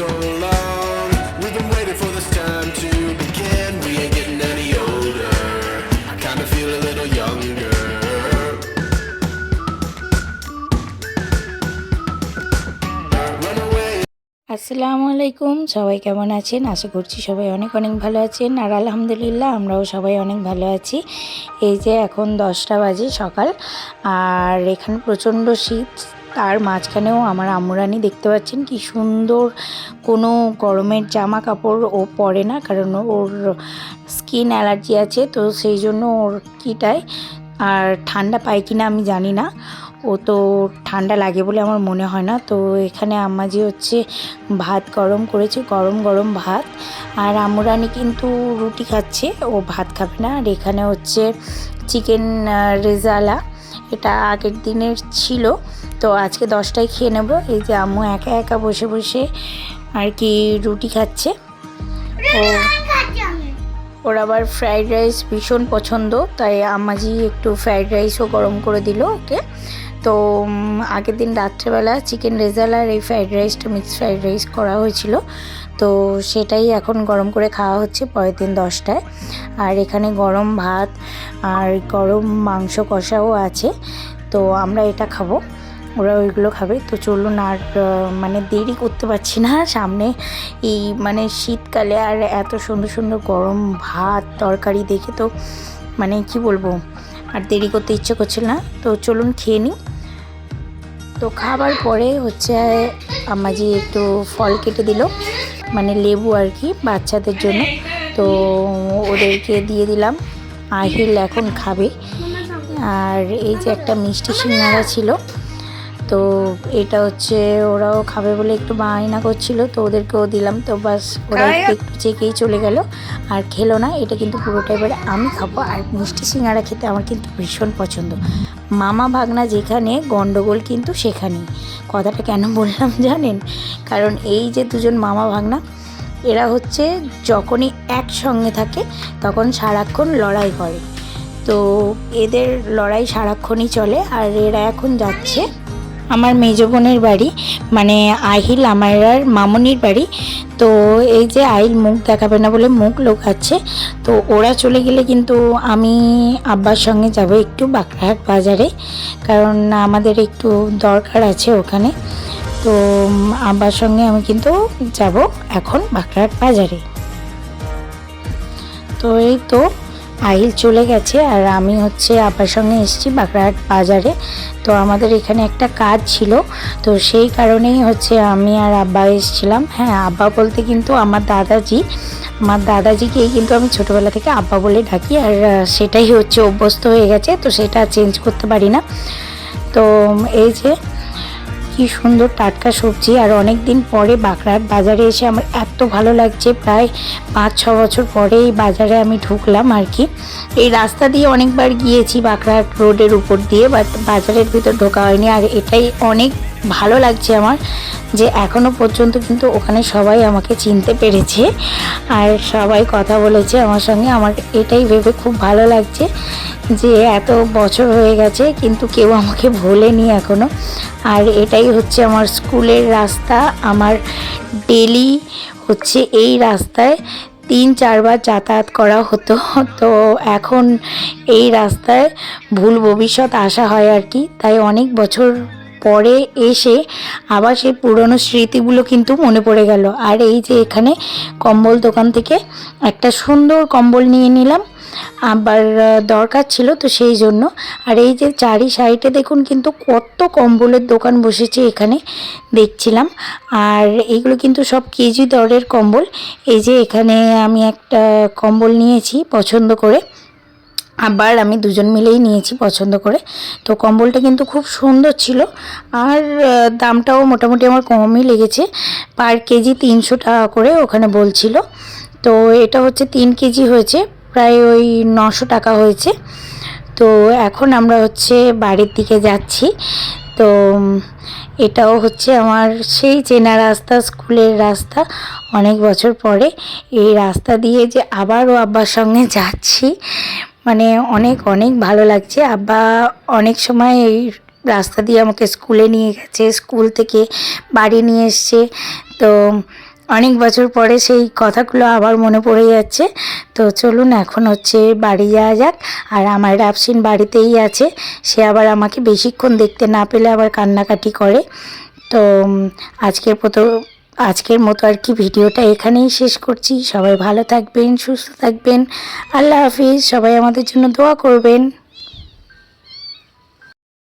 so আসসালামু আলাইকুম। সবাই কেমন আছেন? আশা করছি সবাই অনেক অনেক ভালো আছেন। আর আলহামদুলিল্লাহ, আমরাও সবাই অনেক ভালো আছি। এই যে এখন দশটা বাজে সকাল। আর এখানে প্রচণ্ড শীত। তার মাঝখানেও আমার আম্মুরানি দেখতে পাচ্ছেন কি সুন্দর কোনো গরমের জামা কাপড় ও পরে না, কারণ ওর স্কিন অ্যালার্জি আছে, তো সেই জন্য ওর কিটায়। আর ঠান্ডা পায় কি না আমি জানি না, ও তো ঠান্ডা লাগে বলে আমার মনে হয় না। তো এখানে আম্মাজি হচ্ছে ভাত গরম করেছে, গরম গরম ভাত। আর আম্মুরানি কিন্তু রুটি খাচ্ছে, ও ভাত খাবে না। আর এখানে হচ্ছে চিকেন রেজালা। এটা আগের দিনের ছিল। তো আজকে দশটায় খেয়ে নেব। এই যে আম্মু একা একা বসে বসে আর কি রুটি খাচ্ছে। ও ওর আবার ফ্রাইড রাইস ভীষণ পছন্দ তাই আম্মাজি একটু ফ্রাইড রাইসও গরম করে দিল ওকে। তো আগের দিন রাত্রেবেলা চিকেন রেজাল আর এই ফ্রাইড রাইসটা মিক্স ফ্রাইড রাইস করা হয়েছিল। তো সেটাই এখন গরম করে খাওয়া হচ্ছে পরের দিন দশটায়। আর এখানে গরম ভাত আর গরম মাংস কষাও আছে। তো আমরা এটা খাব। ওরা ওইগুলো খাবে। তো চলুন আর মানে দেরি করতে পারছি না। সামনে এই মানে শীতকালে আর এত সুন্দর সুন্দর গরম ভাত তরকারি দেখে তো মানে কি বলব, আর দেরি করতে ইচ্ছে করছিল না। তো চলুন খেয়ে নিই। তো খাবার পরে হচ্ছে আমাজি একটু ফল কেটে দিল মানে লেবু আর কি বাচ্চাদের জন্য। তো ওদেরকে দিয়ে দিলাম। আহিল এখন খাবে। আর এই যে একটা মিষ্টি সিঙ্গারা ছিল তো এটা হচ্ছে ওরাও খাবে বলে একটু বায়না করছিল তো ওদেরকেও দিলাম। তো বাস ওরা একটু চেকেই চলে গেল। আর খেলো না এটা কিন্তু পুরোটা এবারে আমি খাব। আর মিষ্টি সিঙ্গারা খেতে আমার কিন্তু ভীষণ পছন্দ। মামা ভাগনা যেখানে গন্ডগোল কিন্তু সেখানেই। কথাটা কেন বললাম জানেন? কারণ এই যে দুজন মামা ভাগনা এরা হচ্ছে যখনই একসঙ্গে থাকে তখন সারাক্ষণ লড়াই করে। তো এদের লড়াই সারাক্ষণই চলে আর এরা এখন যাচ্ছে আমার মেজ বোনের বাড়ি মানে আহিল আমার আর মামনির বাড়ি। তো এই যে আহিল মুখ দেখাবে না বলে মুখ লোকাচ্ছে। তো ওরা চলে গেলে কিন্তু আমি আব্বার সঙ্গে যাব একটু বাঁকড়াহাট বাজারে, কারণ আমাদের একটু দরকার আছে ওখানে। তো আব্বার সঙ্গে আমি কিন্তু যাব এখন বাঁকড়াহাট বাজারে। তো এই তো আহিল চলে গেছে আর আমি হচ্ছে আব্বার সঙ্গে এসেছি বাঁকড়াহাট বাজারে। তো আমাদের এখানে একটা কাজ ছিল, তো সেই কারণেই হচ্ছে আমি আর আব্বা এসেছিলাম। হ্যাঁ আব্বা বলতে কিন্তু আমার দাদাজি, আমার দাদাজিকেই কিন্তু আমি ছোটোবেলা থেকে আব্বা বলে ডাকি আর সেটাই হচ্ছে অভ্যস্ত হয়ে গেছে, তো সেটা চেঞ্জ করতে পারি না। তো, এই যে কি সুন্দর টাটকা সবজি। আর অনেক দিন পরে বাঁকড়ার বাজারে এসে আমার এত ভালো লাগছে, প্রায় পাঁচ, ছ বছর পরে এই বাজারে আমি ঢুকলাম আর কি। এই রাস্তা দিয়ে অনেকবার গিয়েছি বাঁকড়ার রোডের উপর দিয়ে, বাট বাজারের ভিতর ঢোকা হয়নি আর এটাই অনেক ভালো লাগছে আমার যে এখনও পর্যন্ত কিন্তু ওখানে সবাই আমাকে চিনতে পেরেছে আর সবাই কথা বলেছে আমার সঙ্গে। আমার এটাই ভেবে খুব ভালো লাগছে যে এত বছর হয়ে গেছে কিন্তু কেউ আমাকে ভোলেনি এখনও আর এটাই হচ্ছে আমার স্কুলের রাস্তা। আমার ডেলি হচ্ছে এই রাস্তায় তিন চারবার যাতায়াত করা হতো। তো এখন এই রাস্তায় ভুল ভবিষ্যৎ আসা হয় আর কি। তাই অনেক বছর পরে এসে আবার সেই পুরনো স্মৃতিগুলো কিন্তু মনে পড়ে গেল। আর এই যে এখানে কম্বল দোকান থেকে একটা সুন্দর কম্বল নিয়ে নিলাম। আবার দরকার ছিল তো সেই জন্য। আর এই যে চারি সাইডে দেখুন কিন্তু কত কম্বলের দোকান বসেছে এখানে দেখছিলাম। আর এইগুলো কিন্তু সব কেজি দরের কম্বল। এই যে এখানে আমি একটা কম্বল নিয়েছি পছন্দ করে। আবার আমি দুজন মিলেই নিয়েছি পছন্দ করে। তো কম্বলটা কিন্তু খুব সুন্দর ছিল। আর দামটাও মোটামুটি আমার কমই লেগেছে। পার কেজি তিনশো টাকা করে ওখানে বলছিল। তো এটা হচ্ছে তিন কেজি হয়েছে, প্রায় ওই নশো টাকা হয়েছে। তো এখন আমরা হচ্ছে বাড়ির দিকে যাচ্ছি। তো এটাও হচ্ছে আমার সেই চেনা রাস্তা, স্কুলের রাস্তা। অনেক বছর পরে এই রাস্তা দিয়ে যে আবারও আব্বার সঙ্গে যাচ্ছি। মানে অনেক অনেক ভালো লাগছে। আব্বা অনেক সময় এই রাস্তা দিয়ে আমাকে স্কুলে নিয়ে গেছে, স্কুল থেকে বাড়ি নিয়ে এসছে। তো অনেক বছর পরে সেই কথাগুলো আবার মনে পড়ে যাচ্ছে। তো চলুন এখন হচ্ছে বাড়ি যাওয়া যাক। আর আমার রাফসিন বাড়িতেই আছে। সে আবার আমাকে বেশিক্ষণ দেখতে না পেলে আবার কান্নাকাটি করে। তো আজকের মতো আজকের মতো আর কি ভিডিওটা এখানেই শেষ করছি। সবাই ভালো থাকবেন, সুস্থ থাকবেন। আল্লাহ হাফিজ, সবাই আমাদের জন্য দোয়া করবেন।